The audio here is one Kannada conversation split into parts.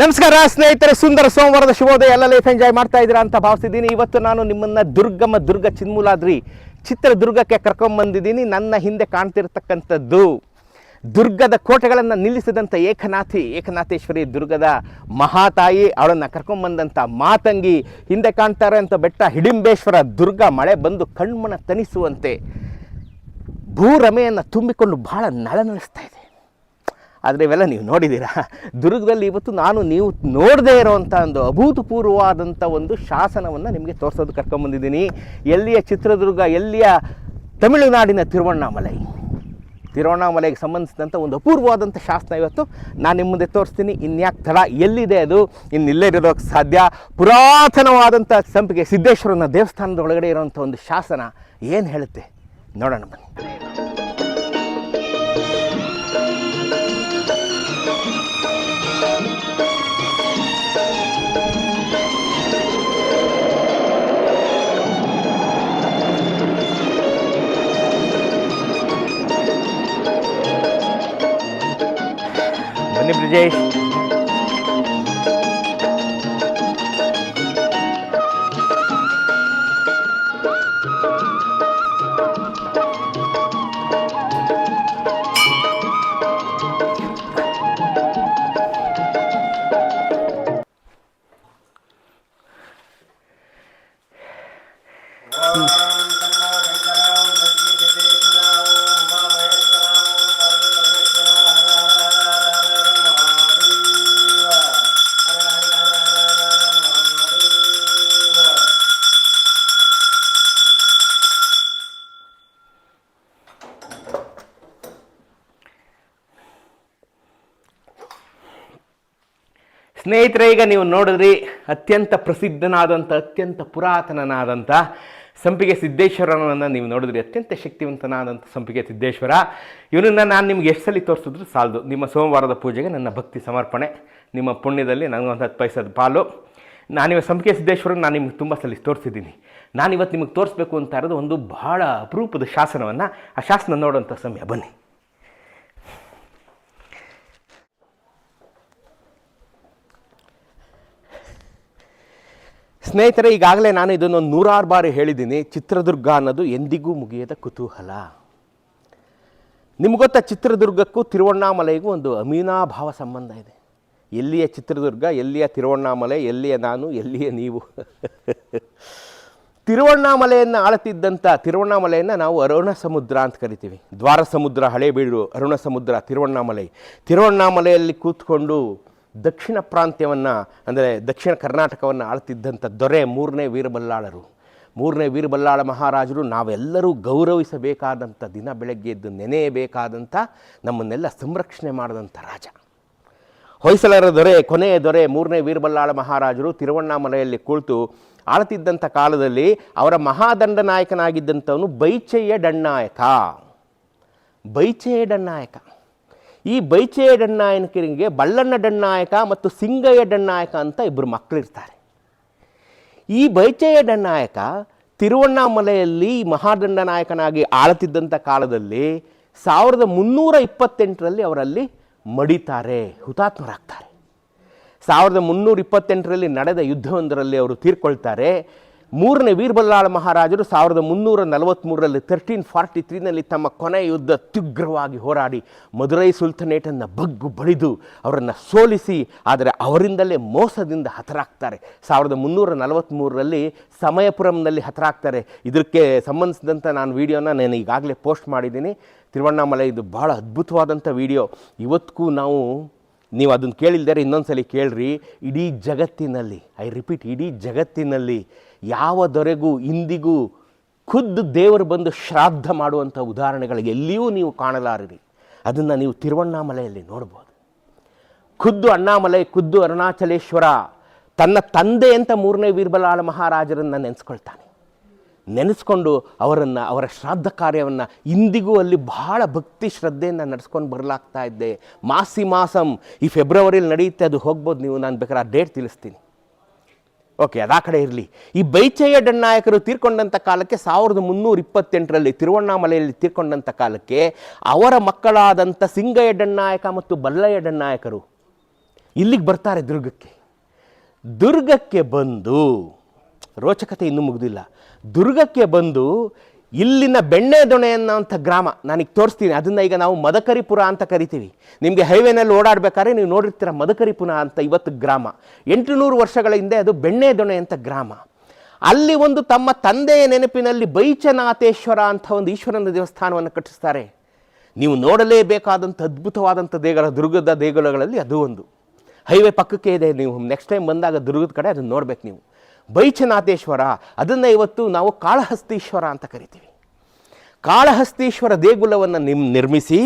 ನಮಸ್ಕಾರ, ಸ್ನೇಹಿತರೆ, ಸುಂದರ ಸೋಮವಾರದ ಶುಭೋದಯ. ಎಲ್ಲ ಲೈಫ್ ಎಂಜಾಯ್ ಮಾಡ್ತಾ ಇದ್ದೀರಾ ಅಂತ ಭಾವಿಸಿದ್ದೀನಿ ಇವತ್ತು ನಾನು ನಿಮ್ಮನ್ನ ದುರ್ಗಮ್ಮ ದುರ್ಗ ಚಿನ್ಮೂಲಾದ್ರಿ ಚಿತ್ರದುರ್ಗಕ್ಕೆ ಕರ್ಕೊಂಬಂದಿದ್ದೀನಿ. ನನ್ನ ಹಿಂದೆ ಕಾಣ್ತಿರ್ತಕ್ಕಂಥದ್ದು ದುರ್ಗದ ಕೋಟೆಗಳನ್ನು ನಿಲ್ಲಿಸಿದಂಥ ಏಕನಾಥಿ, ಏಕನಾಥೇಶ್ವರಿ ದುರ್ಗದ ಮಹಾತಾಯಿ. ಅವಳನ್ನು ಕರ್ಕೊಂಬಂದಂಥ ಮಾತಂಗಿ, ಹಿಂದೆ ಕಾಣ್ತಾರೆ ಅಂತ ಬೆಟ್ಟ ಹಿಡಿಂಬೇಶ್ವರ ದುರ್ಗ. ಮಳೆ ಬಂದು ಕಣ್ಮನ ತನಿಸುವಂತೆ ಭೂರಮೆಯನ್ನು ತುಂಬಿಕೊಂಡು ಬಹಳ ನಳನಳಿಸ್ತಾ ಇದೆ. ಆದರೆ ಇವೆಲ್ಲ ನೀವು ನೋಡಿದ್ದೀರಾ? ದುರ್ಗದಲ್ಲಿ ಇವತ್ತು ನಾನು ನೀವು ನೋಡದೇ ಇರೋವಂಥ ಒಂದು ಅಭೂತಪೂರ್ವವಾದಂಥ ಒಂದು ಶಾಸನವನ್ನು ನಿಮಗೆ ತೋರಿಸೋದು ಕರ್ಕೊಂಬಂದಿದ್ದೀನಿ ಎಲ್ಲಿಯ ಚಿತ್ರದುರ್ಗ, ಎಲ್ಲಿಯ ತಮಿಳುನಾಡಿನ ತಿರುವಣ್ಣಾಮಲೈ? ತಿರುವಣ್ಣಾಮಲೆಗೆ ಸಂಬಂಧಿಸಿದಂಥ ಒಂದು ಅಪೂರ್ವವಾದಂಥ ಶಾಸನ ಇವತ್ತು ನಾನು ನಿಮ್ಮ ಮುಂದೆ ತೋರಿಸ್ತೀನಿ. ಇನ್ಯಾಕೆ ತಡ, ಎಲ್ಲಿದೆ ಅದು? ಇನ್ನು ಇಲ್ಲೇ ಇರೋಕ್ಕೆ ಸಾಧ್ಯ? ಪುರಾತನವಾದಂಥ ಸಂಪಿಗೆ ಸಿದ್ದೇಶ್ವರನ ದೇವಸ್ಥಾನದ ಒಳಗಡೆ ಇರುವಂಥ ಒಂದು ಶಾಸನ ಏನು ಹೇಳುತ್ತೆ? ನೋಡೋಣ ಬನ್ನಿ. ಬನ್ನಿ ಬ್ರಿಜೇಶ್ ಸ್ನೇಹಿತರೆ, ಈಗ ನೀವು ನೋಡಿದ್ರಿ, ಅತ್ಯಂತ ಪ್ರಸಿದ್ಧನಾದಂಥ ಅತ್ಯಂತ ಪುರಾತನನಾದಂಥ ಸಂಪಿಗೆ ಸಿದ್ದೇಶ್ವರನನ್ನು ನೀವು ನೋಡಿದ್ರಿ. ಅತ್ಯಂತ ಶಕ್ತಿವಂತನಾದಂಥ ಸಂಪಿಗೆ ಸಿದ್ದೇಶ್ವರ. ಇವನನ್ನು ನಾನು ನಿಮ್ಗೆ ಎಷ್ಟು ಸಲ ತೋರಿಸಿದ್ರು ಸಾಲದು. ನಿಮ್ಮ ಸೋಮವಾರದ ಪೂಜೆಗೆ ನನ್ನ ಭಕ್ತಿ ಸಮರ್ಪಣೆ. ನಿಮ್ಮ ಪುಣ್ಯದಲ್ಲಿ ನನಗೊಂದು ಹತ್ತು ಪೈಸದ ಪಾಲು. ನಾನಿವ ಸಂಪಿಗೆ ಸಿದ್ದೇಶ್ವರನ ನಾನು ನಿಮ್ಗೆ ತುಂಬ ಸಲ ತೋರಿಸಿದ್ದೀನಿ. ನಾನಿವತ್ತು ನಿಮಗೆ ತೋರಿಸ್ಬೇಕು ಅಂತ ಇರೋದು ಒಂದು ಬಹಳ ಅಪರೂಪದ ಶಾಸನವನ್ನು. ಆ ಶಾಸನ ನೋಡುವಂಥ ಸಮಯ. ಬನ್ನಿ. ಸ್ನೇಹಿತರೆ, ಈಗಾಗಲೇ ನಾನು ಇದನ್ನು ನೂರಾರು ಬಾರಿ ಹೇಳಿದ್ದೀನಿ. ಚಿತ್ರದುರ್ಗ ಅನ್ನೋದು ಎಂದಿಗೂ ಮುಗಿಯದ ಕುತೂಹಲ. ನಿಮ್ಗೆ ಗೊತ್ತಾ, ಚಿತ್ರದುರ್ಗಕ್ಕೂ ತಿರುವಣ್ಣಾಮಲೆಗೂ ಒಂದು ಅಮೀನಾಭಾವ ಸಂಬಂಧ ಇದೆ. ಎಲ್ಲಿಯ ಚಿತ್ರದುರ್ಗ, ಎಲ್ಲಿಯ ತಿರುವಣ್ಣಾಮಲೆ, ಎಲ್ಲಿಯ ನಾನು, ಎಲ್ಲಿಯ ನೀವು? ತಿರುವಣ್ಣಾಮಲೆಯನ್ನು ಆಳತಿದ್ದಂಥ ತಿರುವಣ್ಣಾಮಲೆಯನ್ನು ನಾವು ಅರುಣ ಸಮುದ್ರ ಅಂತ ಕರಿತೀವಿ. ದ್ವಾರ ಸಮುದ್ರ ಹಳೇಬೀಡು ಅರುಣ ಸಮುದ್ರ ತಿರುವಣ್ಣಾಮಲೈ. ತಿರುವಣ್ಣಾಮಲೆಯಲ್ಲಿ ಕೂತ್ಕೊಂಡು ದಕ್ಷಿಣ ಪ್ರಾಂತ್ಯವನ್ನು, ಅಂದರೆ ದಕ್ಷಿಣ ಕರ್ನಾಟಕವನ್ನು ಆಳ್ತಿದ್ದಂಥ ದೊರೆ ಮೂರನೇ ವೀರಬಲ್ಲಾಳರು. ಮೂರನೇ ವೀರಬಲ್ಲಾಳ ಮಹಾರಾಜರು, ನಾವೆಲ್ಲರೂ ಗೌರವಿಸಬೇಕಾದಂಥ ದಿನ ಬೆಳಗ್ಗೆ ಎದ್ದು ನೆನೆಯಬೇಕಾದಂಥ ನಮ್ಮನ್ನೆಲ್ಲ ಸಂರಕ್ಷಣೆ ಮಾಡಿದಂಥ ರಾಜ. ಹೊಯ್ಸಳರ ದೊರೆ, ಕೊನೆಯ ದೊರೆ ಮೂರನೇ ವೀರಬಲ್ಲಾಳ ಮಹಾರಾಜರು ತಿರುವಣ್ಣಾಮಲೆಯಲ್ಲಿ ಕುಳಿತು ಆಳ್ತಿದ್ದಂಥ ಕಾಲದಲ್ಲಿ ಅವರ ಮಹಾದಂಡ ನಾಯಕನಾಗಿದ್ದಂಥವನು ಬೈಚಯ್ಯ ಡಣ್ಣಾಯಕ. ಬೈಚಯ್ಯ ಡಣ್ಣಾಯಕ. ಈ ಬೈಚೆಯ ಡಣ್ಣಾಯಕನಿಗೆ ಬಳ್ಳಣ್ಣ ಡಣ್ಣಾಯಕ ಮತ್ತು ಸಿಂಗಯ್ಯ ಡಣ್ಣಾಯಕ ಅಂತ ಇಬ್ಬರು ಮಕ್ಕಳಿರ್ತಾರೆ. ಈ ಬೈಚೆಯ ಡಣ್ಣಾಯಕ ತಿರುವಣ್ಣಾಮಲೆಯಲ್ಲಿ ಮಹಾದಂಡನಾಯಕನಾಗಿ ಆಳುತ್ತಿದ್ದಂಥ ಕಾಲದಲ್ಲಿ ಸಾವಿರದ ಮುನ್ನೂರ ಇಪ್ಪತ್ತೆಂಟರಲ್ಲಿ ಅವರಲ್ಲಿ ಮಡಿತಾರೆ, ಹುತಾತ್ಮರಾಗ್ತಾರೆ. ಸಾವಿರದ ಮುನ್ನೂರ ಇಪ್ಪತ್ತೆಂಟರಲ್ಲಿ ನಡೆದ ಯುದ್ಧವೊಂದರಲ್ಲಿ ಅವರು ತೀರ್ಕೊಳ್ತಾರೆ. ಮೂರನೇ ವೀರಬಲ್ಲಾಳ ಮಹಾರಾಜರು ಸಾವಿರದ ಮುನ್ನೂರ ನಲವತ್ತ್ಮೂರರಲ್ಲಿ ತರ್ಟೀನ್ ಫಾರ್ಟಿ ತ್ರೀನಲ್ಲಿ ತಮ್ಮ ಕೊನೆ ಯುದ್ಧ ತ್ಯುಗ್ರವಾಗಿ ಹೋರಾಡಿ ಮಧುರೈ ಸುಲ್ತನೇಟನ್ನು ಬಗ್ಗು ಬಡಿದು ಅವರನ್ನು ಸೋಲಿಸಿ, ಆದರೆ ಅವರಿಂದಲೇ ಮೋಸದಿಂದ ಹತರಾಗ್ತಾರೆ. ಸಾವಿರದ ಮುನ್ನೂರ ನಲವತ್ತ್ಮೂರರಲ್ಲಿ ಸಮಯಪುರಂನಲ್ಲಿ ಹತರಾಗ್ತಾರೆ. ಇದಕ್ಕೆ ಸಂಬಂಧಿಸಿದಂಥ ನಾನು ವಿಡಿಯೋನ ನಾನು ಈಗಾಗಲೇ ಪೋಸ್ಟ್ ಮಾಡಿದ್ದೀನಿ. ತಿರುವಣ್ಣಾಮಲೆ, ಇದು ಭಾಳ ಅದ್ಭುತವಾದಂಥ ವಿಡಿಯೋ. ಇವತ್ತಿಗೂ ನಾವು, ನೀವು ಅದನ್ನು ಕೇಳಿಲ್ದರೆ ಇನ್ನೊಂದು ಸಲ ಕೇಳ್ರಿ. ಇಡೀ ಜಗತ್ತಿನಲ್ಲಿ, ಐ ರಿಪೀಟ್, ಇಡೀ ಜಗತ್ತಿನಲ್ಲಿ ಯಾವ ದೊರೆಗೂ ಇಂದಿಗೂ ಖುದ್ದು ದೇವರು ಬಂದು ಶ್ರಾದ್ದ ಮಾಡುವಂಥ ಉದಾಹರಣೆಗಳು ಎಲ್ಲಿಯೂ ನೀವು ಕಾಣಲಾರಿರಿ. ಅದನ್ನು ನೀವು ತಿರುವಣ್ಣಾಮಲೆಯಲ್ಲಿ ನೋಡ್ಬೋದು. ಖುದ್ದು ಅಣ್ಣಾಮಲೈ, ಖುದ್ದು ಅರುಣಾಚಲೇಶ್ವರ, ತನ್ನ ತಂದೆ ಅಂತ ಮೂರನೇ ವೀರಬಲಾಳ ಮಹಾರಾಜರನ್ನು ನೆನೆಸ್ಕೊಳ್ತಾನೆ. ನೆನೆಸ್ಕೊಂಡು ಅವರನ್ನು, ಅವರ ಶ್ರಾದ್ದ ಕಾರ್ಯವನ್ನು ಇಂದಿಗೂ ಅಲ್ಲಿ ಬಹಳ ಭಕ್ತಿ ಶ್ರದ್ಧೆಯಿಂದ ನಡೆಸ್ಕೊಂಡು ಬರಲಾಗ್ತಾ ಇದ್ದೆ. ಮಾಸಿ ಮಾಸಂ, ಈ ಫೆಬ್ರವರಿಲಿ ನಡೆಯುತ್ತೆ, ಅದು ಹೋಗ್ಬೋದು ನೀವು, ನಾನು ಬೇಕಾದ್ರೆ ಆ ಡೇಟ್ ತಿಳಿಸ್ತೀನಿ. ಓಕೆ, ಅದಾ ಕಡೆ ಇರಲಿ. ಈ ಬೈಚಯ್ಯ ಡಣ್ಣಾಯಕರು ತೀರ್ಕೊಂಡಂಥ ಕಾಲಕ್ಕೆ ಸಾವಿರದ ಮುನ್ನೂರ ಇಪ್ಪತ್ತೆಂಟರಲ್ಲಿ ತಿರುವಣ್ಣಾಮಲೆಯಲ್ಲಿ ತೀರ್ಕೊಂಡಂಥ ಕಾಲಕ್ಕೆ ಅವರ ಮಕ್ಕಳಾದಂಥ ಸಿಂಗಯ್ಯ ಡಣ್ಣಾಯಕ ಮತ್ತು ಬಲ್ಲಯ್ಯ ಡಣ್ಣಾಯಕರು ಇಲ್ಲಿಗೆ ಬರ್ತಾರೆ ದುರ್ಗಕ್ಕೆ. ದುರ್ಗಕ್ಕೆ ಬಂದು, ರೋಚಕತೆ ಇನ್ನೂ ಮುಗಿದಿಲ್ಲ. ದುರ್ಗಕ್ಕೆ ಬಂದು ಇಲ್ಲಿನ ಬೆಣ್ಣೆ ದೊಣೆ ಅನ್ನೋಂಥ ಗ್ರಾಮ, ನಾನೀಗ ತೋರಿಸ್ತೀನಿ. ಅದನ್ನು ಈಗ ನಾವು ಮದಕರಿಪುರ ಅಂತ ಕರಿತೀವಿ. ನಿಮಗೆ ಹೈವೇನಲ್ಲಿ ಓಡಾಡಬೇಕಾದ್ರೆ ನೀವು ನೋಡಿರ್ತೀರ ಮದಕರಿಪುರ ಅಂತ ಇವತ್ತು ಗ್ರಾಮ. ಎಂಟುನೂರು ವರ್ಷಗಳ ಹಿಂದೆ ಅದು ಬೆಣ್ಣೆ ದೊಣೆ ಅಂತ ಗ್ರಾಮ. ಅಲ್ಲಿ ಒಂದು ತಮ್ಮ ತಂದೆಯ ನೆನಪಿನಲ್ಲಿ ಬೈಚನಾಥೇಶ್ವರ ಅಂತ ಒಂದು ಈಶ್ವರನ ದೇವಸ್ಥಾನವನ್ನು ಕಟ್ಟಿಸ್ತಾರೆ. ನೀವು ನೋಡಲೇಬೇಕಾದಂಥ ಅದ್ಭುತವಾದಂಥ ದೇಗುಲ ದುರ್ಗದ ದೇಗುಲಗಳಲ್ಲಿ ಅದು ಒಂದು. ಹೈವೇ ಪಕ್ಕಕ್ಕೆ ಇದೆ. ನೀವು ನೆಕ್ಸ್ಟ್ ಟೈಮ್ ಬಂದಾಗ ದುರ್ಗದ ಕಡೆ ಅದನ್ನು ನೋಡ್ಬೇಕು ನೀವು. ಬೈಚನಾಥೇಶ್ವರ, ಅದನ್ನು ಇವತ್ತು ನಾವು ಕಾಳಹಸ್ತೀಶ್ವರ ಅಂತ ಕರಿತೀವಿ. ಕಾಳಹಸ್ತೀಶ್ವರ ದೇಗುಲವನ್ನು ನಿಮ್, ನಿರ್ಮಿಸಿ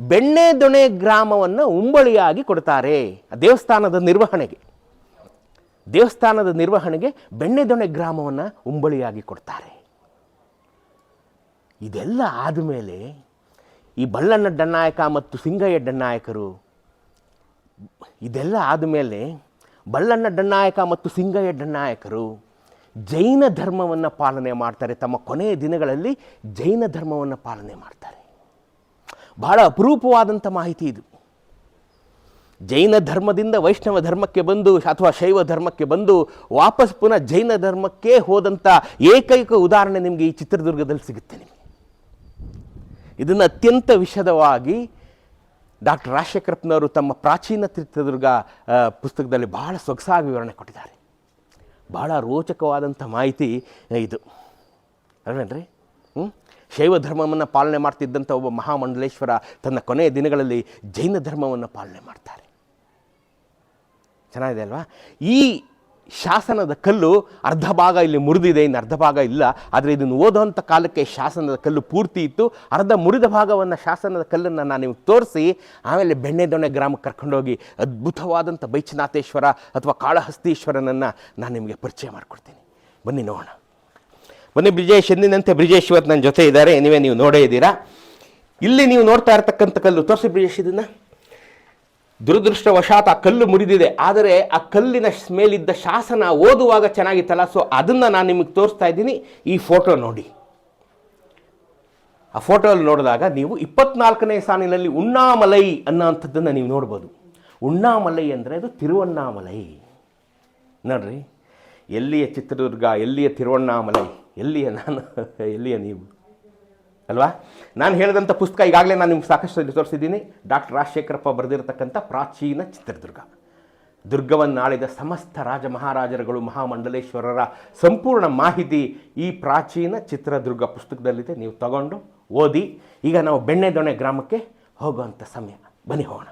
ಬೆಣ್ಣೆ ದೊಣೆ ಗ್ರಾಮವನ್ನು ಉಂಬಳಿಯಾಗಿ ಕೊಡ್ತಾರೆ ದೇವಸ್ಥಾನದ ನಿರ್ವಹಣೆಗೆ. ದೇವಸ್ಥಾನದ ನಿರ್ವಹಣೆಗೆ ಬೆಣ್ಣೆ ದೊಣೆ ಗ್ರಾಮವನ್ನು ಉಂಬಳಿಯಾಗಿ ಕೊಡ್ತಾರೆ. ಇದೆಲ್ಲ ಆದಮೇಲೆ ಈ ಬಳ್ಳಣ್ಣ ಡನ್ನಾಯಕ ಮತ್ತು ಸಿಂಗಯ್ಯ ಡನ್ನಾಯಕರು ಇದೆಲ್ಲ ಆದಮೇಲೆ ಬಳ್ಳಣ್ಣ ಡಣ್ಣಾಯಕ ಮತ್ತು ಸಿಂಗಯ್ಯ ಡಣ್ಣಾಯಕರು ಜೈನ ಧರ್ಮವನ್ನು ಪಾಲನೆ ಮಾಡ್ತಾರೆ. ತಮ್ಮ ಕೊನೆಯ ದಿನಗಳಲ್ಲಿ ಜೈನ ಧರ್ಮವನ್ನು ಪಾಲನೆ ಮಾಡ್ತಾರೆ. ಬಹಳ ಅಪರೂಪವಾದಂಥ ಮಾಹಿತಿ ಇದು. ಜೈನ ಧರ್ಮದಿಂದ ವೈಷ್ಣವ ಧರ್ಮಕ್ಕೆ ಬಂದು ಅಥವಾ ಶೈವ ಧರ್ಮಕ್ಕೆ ಬಂದು ವಾಪಸ್ ಪುನಃ ಜೈನ ಧರ್ಮಕ್ಕೆ ಹೋದಂಥ ಏಕೈಕ ಉದಾಹರಣೆ ನಿಮಗೆ ಈ ಚಿತ್ರದುರ್ಗದಲ್ಲಿ ಸಿಗುತ್ತೆ ನಿಮಗೆ. ಇದನ್ನು ಅತ್ಯಂತ ವಿಶದವಾಗಿ ಡಾಕ್ಟರ್ ರಾಜಶೇಖರಪ್ಪನವರು ತಮ್ಮ ಪ್ರಾಚೀನ ಚಿತ್ರದುರ್ಗ ಪುಸ್ತಕದಲ್ಲಿ ಬಹಳ ಸೊಗಸಾಗಿ ವಿವರಣೆ ಕೊಟ್ಟಿದ್ದಾರೆ. ಬಹಳ ರೋಚಕವಾದಂಥ ಮಾಹಿತಿ ಇದು. ಅಲ್ವೇನ್ರಿ? ಹ್ಞೂ ಶೈವ ಧರ್ಮವನ್ನು ಪಾಲನೆ ಮಾಡ್ತಿದ್ದಂಥ ಒಬ್ಬ ಮಹಾಮಂಡಲೇಶ್ವರ ತನ್ನ ಕೊನೆಯ ದಿನಗಳಲ್ಲಿ ಜೈನ ಧರ್ಮವನ್ನು ಪಾಲನೆ ಮಾಡ್ತಾರೆ. ಚೆನ್ನಾಗಿದೆ ಅಲ್ವಾ? ಈ ಶಾಸನದ ಕಲ್ಲು ಅರ್ಧ ಭಾಗ ಇಲ್ಲಿ ಮುರಿದಿದೆ, ಇನ್ನು ಅರ್ಧ ಭಾಗ ಇಲ್ಲ. ಆದರೆ ಇದನ್ನು ಓದುವಂಥ ಕಾಲಕ್ಕೆ ಶಾಸನದ ಕಲ್ಲು ಪೂರ್ತಿ ಇತ್ತು. ಅರ್ಧ ಮುರಿದ ಭಾಗವನ್ನು ಶಾಸನದ ಕಲ್ಲನ್ನು ನಾನು ನಿಮಗೆ ತೋರಿಸಿ, ಆಮೇಲೆ ಬೆಣ್ಣೆ ದೊಣ್ಣೆ ಗ್ರಾಮಕ್ಕೆ ಕರ್ಕೊಂಡೋಗಿ ಅದ್ಭುತವಾದಂಥ ಬೈಚನಾಥೇಶ್ವರ ಅಥವಾ ಕಾಳಹಸ್ತೀಶ್ವರನನ್ನು ನಾನು ನಿಮಗೆ ಪರಿಚಯ ಮಾಡಿಕೊಡ್ತೀನಿ. ಬನ್ನಿ ನೋಡೋಣ. ಬನ್ನಿ ಬ್ರಿಜೇಶ್, ಎಂದಿನಂತೆ ಬ್ರಿಜೇಶ್ ಇವತ್ತು ನನ್ನ ಜೊತೆ ಇದ್ದಾರೆ. ನೀವೇ ನೀವು ನೋಡೇ ಇದ್ದೀರಾ? ಇಲ್ಲಿ ನೀವು ನೋಡ್ತಾ ಇರ್ತಕ್ಕಂಥ ಕಲ್ಲು. ತೋರಿಸಿ ಬ್ರಿಜೇಶ್ ಇದನ್ನು. ದುರದೃಷ್ಟವಶಾತ್ ಆ ಕಲ್ಲು ಮುರಿದಿದೆ. ಆದರೆ ಆ ಕಲ್ಲಿನ ಮೇಲಿದ್ದ ಶಾಸನ ಓದುವಾಗ ಚೆನ್ನಾಗಿತ್ತಲ್ಲ. ಸೊ ಅದನ್ನು ನಾನು ನಿಮಗೆ ತೋರಿಸ್ತಾ ಇದ್ದೀನಿ. ಈ ಫೋಟೋ ನೋಡಿ. ಆ ಫೋಟೋಲ್ಲಿ ನೋಡಿದಾಗ ನೀವು ಇಪ್ಪತ್ನಾಲ್ಕನೇ ಸಾಲಿನಲ್ಲಿ ಉಣ್ಣಾಮಲೈ ಅನ್ನೋಂಥದ್ದನ್ನು ನೀವು ನೋಡ್ಬೋದು. ಉಣ್ಣಾಮಲೈ ಅಂದರೆ ಅದು ತಿರುವಣ್ಣಾಮಲೈ. ನೋಡ್ರಿ, ಎಲ್ಲಿಯ ಚಿತ್ರದುರ್ಗ, ಎಲ್ಲಿಯ ತಿರುವಣ್ಣಾಮಲೈ, ಎಲ್ಲಿಯ ನಾನು, ಎಲ್ಲಿಯ ನೀವು? ಅಲ್ವಾ? ನಾನು ಹೇಳಿದಂಥ ಪುಸ್ತಕ ಈಗಾಗಲೇ ನಾನು ನಿಮ್ಗೆ ಸಾಕಷ್ಟು ತೋರಿಸಿದ್ದೀನಿ. ಡಾಕ್ಟರ್ ರಾಜಶೇಖರಪ್ಪ ಬರೆದಿರತಕ್ಕಂಥ ಪ್ರಾಚೀನ ಚಿತ್ರದುರ್ಗ. ದುರ್ಗವನ್ನು ಆಳಿದ ಸಮಸ್ತ ರಾಜ ಮಹಾರಾಜರುಗಳು, ಮಹಾಮಂಡಲೇಶ್ವರರ ಸಂಪೂರ್ಣ ಮಾಹಿತಿ ಈ ಪ್ರಾಚೀನ ಚಿತ್ರದುರ್ಗ ಪುಸ್ತಕದಲ್ಲಿದೆ. ನೀವು ತಗೊಂಡು ಓದಿ, ಈಗ ನಾವು ಬೆಣ್ಣೆ ದೊಣೆ ಗ್ರಾಮಕ್ಕೆ ಹೋಗುವಂಥ ಸಮಯ. ಬನ್ನಿ ಹೋಗೋಣ.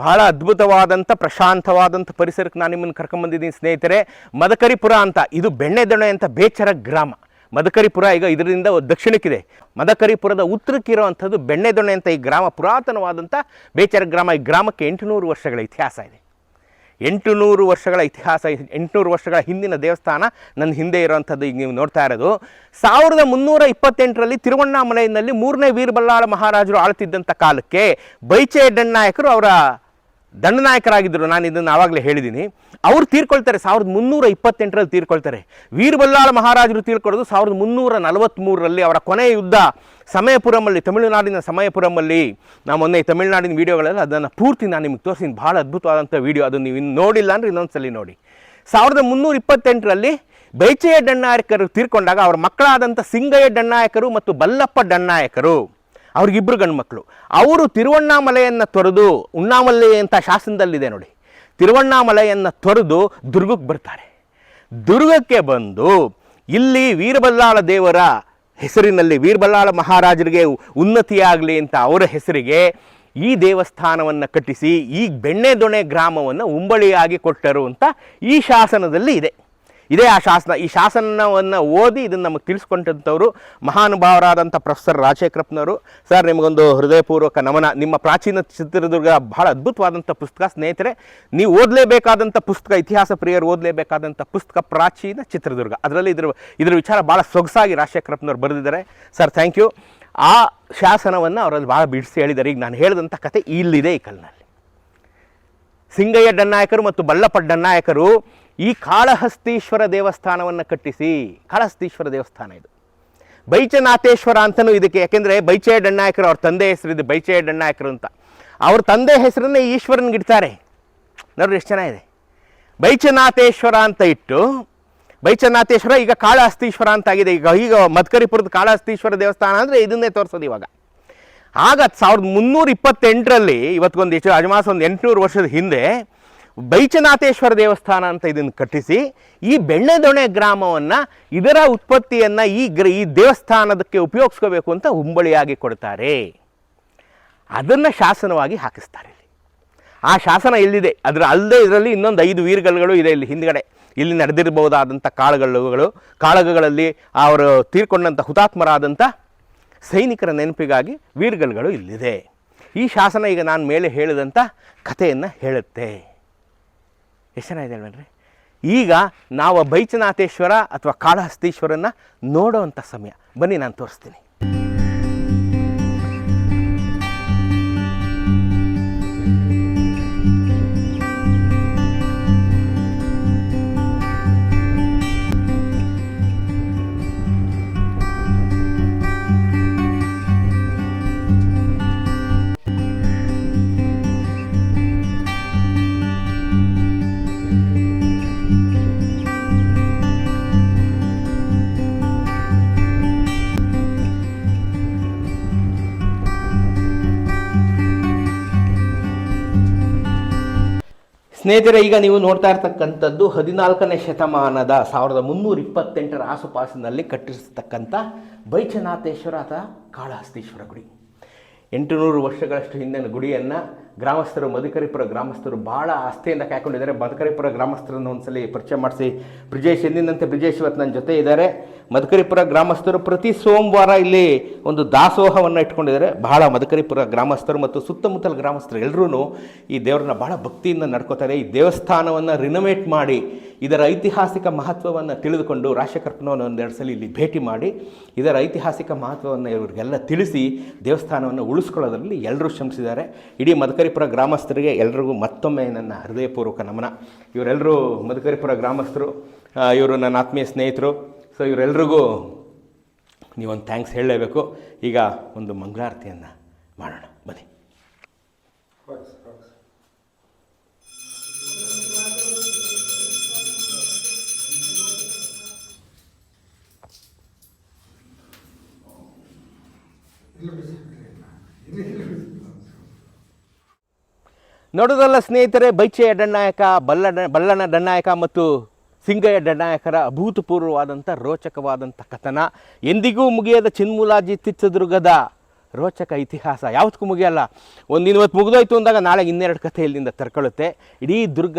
ಬಹಳ ಅದ್ಭುತವಾದಂಥ, ಪ್ರಶಾಂತವಾದಂಥ ಪರಿಸರಕ್ಕೆ ನಾನು ನಿಮ್ಮನ್ನು ಕರ್ಕೊಂಬಂದಿದ್ದೀನಿ ಸ್ನೇಹಿತರೆ. ಮದಕರಿಪುರ ಅಂತ, ಇದು ಬೆಣ್ಣೆದೊಣೆ ಅಂತ ಬೇಚರ ಗ್ರಾಮ. ಮದಕರಿಪುರ ಈಗ ಇದರಿಂದ ದಕ್ಷಿಣಕ್ಕಿದೆ. ಮದಕರಿಪುರದ ಉತ್ತರಕ್ಕಿರುವಂಥದ್ದು ಬೆಣ್ಣೆದೊಣೆ ಅಂತ ಈ ಗ್ರಾಮ, ಪುರಾತನವಾದಂಥ ಬೇಚರ ಗ್ರಾಮ. ಈ ಗ್ರಾಮಕ್ಕೆ ಎಂಟುನೂರು ವರ್ಷಗಳ ಇತಿಹಾಸ ಇದೆ. ಎಂಟುನೂರು ವರ್ಷಗಳ ಇತಿಹಾಸ, ಎಂಟುನೂರು ವರ್ಷಗಳ ಹಿಂದಿನ ದೇವಸ್ಥಾನ ನನ್ನ ಹಿಂದೆ ಇರುವಂಥದ್ದು ಈಗ ನೀವು ನೋಡ್ತಾ ಇರೋದು. ಸಾವಿರದ ಮುನ್ನೂರ ಇಪ್ಪತ್ತೆಂಟರಲ್ಲಿ ತಿರುವಣ್ಣಾಮಲೆಯಲ್ಲಿ ಮೂರನೇ ವೀರಬಲ್ಲಾಳ ಮಹಾರಾಜರು ಆಳ್ತಿದ್ದಂಥ ಕಾಲಕ್ಕೆ ಬೈಚೆ ಡನ್ನಾಯಕರು ಅವರ ದಂಡನಾಯಕರಾಗಿದ್ದರು. ನಾನು ಇದನ್ನು ಆವಾಗಲೇ ಹೇಳಿದ್ದೀನಿ. ಅವ್ರು ತೀರ್ಕೊಳ್ತಾರೆ ಸಾವಿರದ ಮುನ್ನೂರ ಇಪ್ಪತ್ತೆಂಟರಲ್ಲಿ ತೀರ್ಕೊಳ್ತಾರೆ. ವೀರಬಲ್ಲಾಳ ಮಹಾರಾಜರು ತೀರ್ಕೊಳ್ಳೋದು ಸಾವಿರದ ಮುನ್ನೂರ ನಲವತ್ತ್ಮೂರರಲ್ಲಿ ಅವರ ಕೊನೆಯ ಯುದ್ಧ ಸಮಯಪುರಮಲ್ಲಿ, ತಮಿಳುನಾಡಿನ ಸಮಯಪುರಮಲ್ಲಿ. ನಾವು ಮೊನ್ನೆ ತಮಿಳುನಾಡಿನ ವೀಡಿಯೋಗಳಲ್ಲಿ ಅದನ್ನು ಪೂರ್ತಿ ನಾನು ನಿಮಗೆ ತೋರಿಸಿದ್ದೀನಿ. ಭಾಳ ಅದ್ಭುತವಾದಂಥ ವೀಡಿಯೋ. ಅದು ನೀವು ಇನ್ನು ನೋಡಿಲ್ಲ ಅಂದರೆ ಇನ್ನೊಂದು ಸಲ ನೋಡಿ. ಸಾವಿರದ ಮುನ್ನೂರ ಇಪ್ಪತ್ತೆಂಟರಲ್ಲಿ ಬೈಚೆಯ ಡಣ್ಣಾಯಕರು ತೀರ್ಕೊಂಡಾಗ ಅವರ ಮಕ್ಕಳಾದಂಥ ಸಿಂಗಯ್ಯ ಡಣ್ಣಾಯಕರು ಮತ್ತು ಬಲ್ಲಪ್ಪ ಡನ್ನಾಯಕರು ಅವ್ರಿಗಿಬ್ಬರು ಗಂಡ್ಮಕ್ಳು. ಅವರು ತಿರುವಣ್ಣಾಮಲೆಯನ್ನು ತೊರೆದು ಉಣ್ಣಾಮಲೆ ಅಂತ ಶಾಸನದಲ್ಲಿದೆ ನೋಡಿ. ತಿರುವಣ್ಣಾಮಲೆಯನ್ನು ತೊರೆದು ದುರ್ಗಕ್ಕೆ ಬರ್ತಾರೆ. ದುರ್ಗಕ್ಕೆ ಬಂದು ಇಲ್ಲಿ ವೀರಬಲ್ಲಾಳ ದೇವರ ಹೆಸರಿನಲ್ಲಿ, ವೀರಬಲ್ಲಾಳ ಮಹಾರಾಜರಿಗೆ ಉನ್ನತಿಯಾಗಲಿ ಅಂತ ಅವರ ಹೆಸರಿಗೆ ಈ ದೇವಸ್ಥಾನವನ್ನು ಕಟ್ಟಿಸಿ, ಈ ಬೆಣ್ಣೆದೊಣೆ ಗ್ರಾಮವನ್ನು ಉಂಬಳಿಯಾಗಿ ಕೊಟ್ಟರು ಅಂತ ಈ ಶಾಸನದಲ್ಲಿ ಇದೆ. ಇದೇ ಆ ಶಾಸನ. ಈ ಶಾಸನವನ್ನು ಓದಿ ಇದನ್ನು ನಮಗೆ ತಿಳಿಸ್ಕೊಂಡಂಥವ್ರು ಮಹಾನುಭಾವರಾದಂಥ ಪ್ರೊಫೆಸರ್ ರಾಜಶೇಖರಪ್ಪನವರು. ಸರ್, ನಿಮಗೊಂದು ಹೃದಯಪೂರ್ವಕ ನಮನ. ನಿಮ್ಮ ಪ್ರಾಚೀನ ಚಿತ್ರದುರ್ಗ ಬಹಳ ಅದ್ಭುತವಾದಂಥ ಪುಸ್ತಕ. ಸ್ನೇಹಿತರೆ, ನೀವು ಓದಲೇಬೇಕಾದಂಥ ಪುಸ್ತಕ, ಇತಿಹಾಸ ಪ್ರಿಯರು ಓದಲೇಬೇಕಾದಂಥ ಪುಸ್ತಕ ಪ್ರಾಚೀನ ಚಿತ್ರದುರ್ಗ. ಅದರಲ್ಲಿ ಇದ್ರ ಇದ್ರ ವಿಚಾರ ಭಾಳ ಸೊಗಸಾಗಿ ರಾಜಶೇಖರಪ್ಪನವ್ರು ಬರೆದಿದ್ದಾರೆ. ಸರ್ ಥ್ಯಾಂಕ್ ಯು ಆ ಶಾಸನವನ್ನು ಅವರಲ್ಲಿ ಭಾಳ ಬಿಡಿಸಿ ಹೇಳಿದ್ದಾರೆ. ಈಗ ನಾನು ಹೇಳಿದಂಥ ಕತೆ ಇಲ್ಲಿದೆ ಈ ಕಲ್ನಲ್ಲಿ. ಸಿಂಗಯ್ಯ ಡನ್ನಾಯಕರು ಮತ್ತು ಬಲ್ಲಪ್ಪ ಡನ್ನಾಯಕರು ಈ ಕಾಳಹಸ್ತೀಶ್ವರ ದೇವಸ್ಥಾನವನ್ನು ಕಟ್ಟಿಸಿ. ಕಾಳಹಸ್ತೀಶ್ವರ ದೇವಸ್ಥಾನ ಇದು. ಬೈಚನಾಥೇಶ್ವರ ಅಂತಲೂ ಇದಕ್ಕೆ, ಯಾಕೆಂದರೆ ಬೈಚಯ್ಯ ಡಣ್ಣಾಯಕರು ಅವ್ರ ತಂದೆ ಹೆಸರು ಇದು ಬೈಚಯ್ಯ ಡನ್ನಾಯಕರು ಅಂತ. ಅವ್ರ ತಂದೆ ಹೆಸರನ್ನೇ ಈಶ್ವರನ್ಗೆ ಇಡ್ತಾರೆ. ನೋಡ್ರಿ ಎಷ್ಟು ಚೆನ್ನಾಗಿದೆ ಬೈಚನಾಥೇಶ್ವರ ಅಂತ ಇಟ್ಟು, ಬೈಚನಾಥೇಶ್ವರ ಈಗ ಕಾಳಹಸ್ತೀಶ್ವರ ಅಂತ ಆಗಿದೆ ಈಗ ಈಗ ಮದ್ಕರಿಪುರದ ಕಾಳಹಸ್ತೀಶ್ವರ ದೇವಸ್ಥಾನ ಅಂದರೆ ಇದನ್ನೇ ತೋರಿಸೋದು ಇವಾಗ. ಆಗ ಸಾವಿರದ ಮುನ್ನೂರ ಇಪ್ಪತ್ತೆಂಟರಲ್ಲಿ ಇವತ್ತಿಗೊಂದು ಎಷ್ಟು ಅಜಮಾಸ ಒಂದು ಎಂಟುನೂರು ವರ್ಷದ ಹಿಂದೆ ಬೈಚನಾಥೇಶ್ವರ ದೇವಸ್ಥಾನ ಅಂತ ಇದನ್ನು ಕಟ್ಟಿಸಿ, ಈ ಬೆಣ್ಣೆದೊಣೆ ಗ್ರಾಮವನ್ನು ಇದರ ಉತ್ಪತ್ತಿಯನ್ನು ಈ ಗ್ರ, ಈ ದೇವಸ್ಥಾನದಕ್ಕೆ ಉಪಯೋಗಿಸ್ಕೋಬೇಕು ಅಂತ ಹುಂಬಳಿಯಾಗಿ ಕೊಡ್ತಾರೆ. ಅದನ್ನು ಶಾಸನವಾಗಿ ಹಾಕಿಸ್ತಾರೆ ಆ ಶಾಸನ ಎಲ್ಲಿದೆ? ಅದರ ಅಲ್ಲದೆ ಇದರಲ್ಲಿ ಇನ್ನೊಂದು ಐದು ವೀರ್ಗಲ್ಗಳು ಇದೆ ಇಲ್ಲಿ ಹಿಂದ್ಗಡೆ. ಇಲ್ಲಿ ನಡೆದಿರಬಹುದಾದಂಥ ಕಾಳಗಳುಗಳು ಕಾಳಗಗಳಲ್ಲಿ ಅವರು ತೀರ್ಕೊಂಡಂಥ ಹುತಾತ್ಮರಾದಂಥ ಸೈನಿಕರ ನೆನಪಿಗಾಗಿ ವೀರ್ಗಲ್ಗಳು ಇಲ್ಲಿದೆ. ಈ ಶಾಸನ ಈಗ ನಾನು ಮೇಲೆ ಹೇಳಿದಂಥ ಕಥೆಯನ್ನು ಹೇಳುತ್ತೆ. ಎಷ್ಟು ಅಲ್ವೇನ್ರಿ? ಈಗ ನಾವು ಬೈಚನಾಥೇಶ್ವರ ಅಥವಾ ಕಾಳಹಸ್ತೀಶ್ವರನ್ನ ನೋಡೋವಂಥ ಸಮಯ. ಬನ್ನಿ ನಾನು ತೋರಿಸ್ತೀನಿ. ಸ್ನೇಹಿತರೆ, ಈಗ ನೀವು ನೋಡ್ತಾ ಇರ್ತಕ್ಕಂಥದ್ದು ಹದಿನಾಲ್ಕನೇ ಶತಮಾನದ ಸಾವಿರದ ಮುನ್ನೂರ ಇಪ್ಪತ್ತೆಂಟರ ಆಸುಪಾಸಿನಲ್ಲಿ ಕಟ್ಟಿರ್ತಕ್ಕಂಥ ಬೈಚನಾಥೇಶ್ವರ ಅಥವಾ ಕಾಳಹಸ್ತೀಶ್ವರ ಗುಡಿ. ಎಂಟುನೂರು ವರ್ಷಗಳಷ್ಟು ಹಿಂದಿನ ಗುಡಿಯನ್ನು ಗ್ರಾಮಸ್ಥರು, ಮಧುಕರಿಪುರ ಗ್ರಾಮಸ್ಥರು ಭಾಳ ಆಸ್ತಿಯಿಂದ ಕಾಯ್ಕೊಂಡಿದ್ದಾರೆ. ಮಧುಕರಿಪುರ ಗ್ರಾಮಸ್ಥರನ್ನು ಒಂದ್ಸಲಿ ಪರಿಚಯ ಮಾಡಿಸಿ. ಬ್ರಿಜೇಶ್, ಎಂದಿನಂತೆ ಬ್ರಿಜೇಶ್ ಇವತ್ತು ನನ್ನ ಜೊತೆ ಇದ್ದಾರೆ. ಮಧುಕರಿಪುರ ಗ್ರಾಮಸ್ಥರು ಪ್ರತಿ ಸೋಮವಾರ ಇಲ್ಲಿ ಒಂದು ದಾಸೋಹವನ್ನು ಇಟ್ಕೊಂಡಿದ್ದಾರೆ. ಬಹಳ ಮದಕರಿಪುರ ಗ್ರಾಮಸ್ಥರು ಮತ್ತು ಸುತ್ತಮುತ್ತಲ ಗ್ರಾಮಸ್ಥರು ಎಲ್ಲರೂ ಈ ದೇವರನ್ನ ಬಹಳ ಭಕ್ತಿಯಿಂದ ನಡ್ಕೋತಾರೆ. ಈ ದೇವಸ್ಥಾನವನ್ನು ರಿನೋವೇಟ್ ಮಾಡಿ, ಇದರ ಐತಿಹಾಸಿಕ ಮಹತ್ವವನ್ನು ತಿಳಿದುಕೊಂಡು ರಾಜಶೇಖರಪ್ಪನವನ್ನ ಒಂದೆರಡು ಸಲ ಇಲ್ಲಿ ಭೇಟಿ ಮಾಡಿ, ಇದರ ಐತಿಹಾಸಿಕ ಮಹತ್ವವನ್ನು ಇವರಿಗೆಲ್ಲ ತಿಳಿಸಿ ದೇವಸ್ಥಾನವನ್ನು ಉಳಿಸ್ಕೊಳ್ಳೋದ್ರಲ್ಲಿ ಎಲ್ಲರೂ ಶ್ರಮಿಸಿದ್ದಾರೆ. ಇಡೀ ಮದಕರಿಪುರ ಗ್ರಾಮಸ್ಥರಿಗೆ ಎಲ್ರಿಗೂ ಮತ್ತೊಮ್ಮೆ ನನ್ನ ಹೃದಯಪೂರ್ವಕ ನಮನ. ಇವರೆಲ್ಲರೂ ಮದಕರಿಪುರ ಗ್ರಾಮಸ್ಥರು ಇವರು ನನ್ನ ಆತ್ಮೀಯ ಸ್ನೇಹಿತರು. ಸೊ ಇವರೆಲ್ರಿಗೂ ನೀವೊಂದು ಥ್ಯಾಂಕ್ಸ್ ಹೇಳಲೇಬೇಕು. ಈಗ ಒಂದು ಮಂಗಳಾರತಿಯನ್ನು ಮಾಡೋಣ. ಬನ್ನಿ. ನೋಡೋದಲ್ಲ ಸ್ನೇಹಿತರೆ ಬೈಚೆಯ ಡಣ್ಣಾಯಕ ಬಲ್ಲ ಬಲ್ಲನ ಡಣ್ಣಾಯಕ ಮತ್ತು ಸಿಂಗಯ್ಯ ಡನಾಯಕರ ಅಭೂತಪೂರ್ವವಾದಂಥ ರೋಚಕವಾದಂಥ ಕಥನ. ಎಂದಿಗೂ ಮುಗಿಯದ ಚಿನ್ಮೂಲಾಜಿ ಚಿತ್ರದುರ್ಗದ ರೋಚಕ ಇತಿಹಾಸ. ಯಾವತ್ತಿಗೂ ಮುಗಿಯಲ್ಲ. ಒಂದು ಇವತ್ತು ಮುಗಿದೋಯ್ತು ಅಂದಾಗ ನಾಳೆ ಇನ್ನೆರಡು ಕಥೆ ಇಲ್ಲಿಂದ ತರ್ಕೊಳ್ಳುತ್ತೆ ಇಡೀ ದುರ್ಗ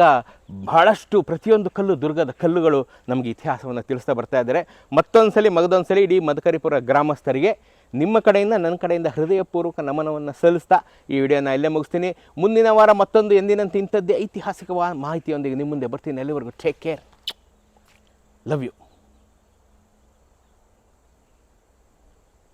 ಬಹಳಷ್ಟು ಪ್ರತಿಯೊಂದು ಕಲ್ಲು ದುರ್ಗದ ಕಲ್ಲುಗಳು ನಮಗೆ ಇತಿಹಾಸವನ್ನು ತಿಳಿಸ್ತಾ ಬರ್ತಾ ಇದ್ದಾರೆ. ಮತ್ತೊಂದು ಸಲ ಮಗದೊಂದು ಇಡೀ ಮದಕರಿಪುರ ಗ್ರಾಮಸ್ಥರಿಗೆ ನಿಮ್ಮ ಕಡೆಯಿಂದ, ನನ್ನ ಕಡೆಯಿಂದ ಹೃದಯಪೂರ್ವಕ ನಮನವನ್ನು ಸಲ್ಲಿಸ್ತಾ ಈ ವಿಡಿಯೋನ ಇಲ್ಲೇ ಮುಗಿಸ್ತೀನಿ. ಮುಂದಿನ ವಾರ ಮತ್ತೊಂದು ಎಂದಿನಂತೆ ಇಂಥದ್ದೇ ಐತಿಹಾಸಿಕವಾದ ಮಾಹಿತಿಯೊಂದಿಗೆ ನಿಮ್ಮ ಮುಂದೆ ಬರ್ತೀನಿ. ಎಲ್ಲಿವರೆಗೂ ಟೇಕ್ ಕೇರ್ ಲವ್ ಯು